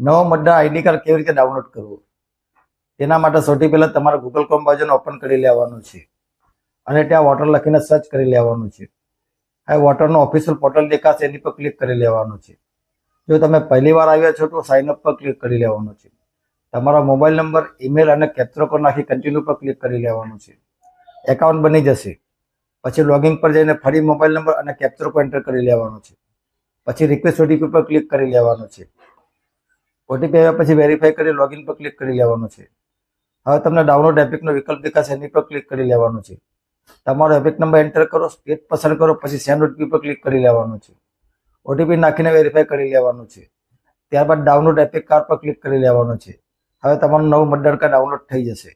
નવો મતદાર ID card કેવી રીતે ડાઉનલોડ કરવું? તેના માટે સૌથી પહેલાં તમારે ગૂગલ ક્રોમ બ્રાઉઝરને ઓપન કરી લેવાનું છે. અને ત્યાં વોટર લખીને સર્ચ કરી લેવાનું છે. હવે વોટરનું ઓફિશિયલ પોર્ટલ દેખાશે, એની પર ક્લિક કરી લેવાનું છે. જો તમે પહેલી વાર આવ્યા છો તો સાઇન અપ પર ક્લિક કરી લેવાનું છે. તમારો મોબાઈલ નંબર ઈમેલ અને કેપ્ચર કોડ નાખી કન્ટિન્યુ પર ક્લિક કરી લેવાનું છે. એકાઉન્ટ બની જશે. પછી લોગિન પર જઈને ફરી મોબાઈલ નંબર અને કેપ્ચર કોડ એન્ટર કરી લેવાનો છે. પછી રિક્વેસ્ટ ઓટીપી પર ક્લિક કરી લેવાનું છે. ઓટીપી આવ્યા પછી વેરીફાઈ કરી લોગિન પર ક્લિક કરી લેવાનું છે. હવે તમને ડાઉનલોડ એપિકનો વિકલ્પ દેખાશે, એની પર ક્લિક કરી લેવાનું છે. તમારો એપિક નંબર એન્ટર કરો સ્ટેટ પસંદ કરો, પછી સેન્ડ ઓટીપી પર ક્લિક કરી લેવાનું છે. ઓટીપી નાખીને વેરીફાઈ કરી લેવાનું છે. ત્યારબાદ ડાઉનલોડ એપિક કાર્ડ પર ક્લિક કરી લેવાનું છે. હવે તમારું નવું મતદાર કાર્ડ ડાઉનલોડ થઈ જશે.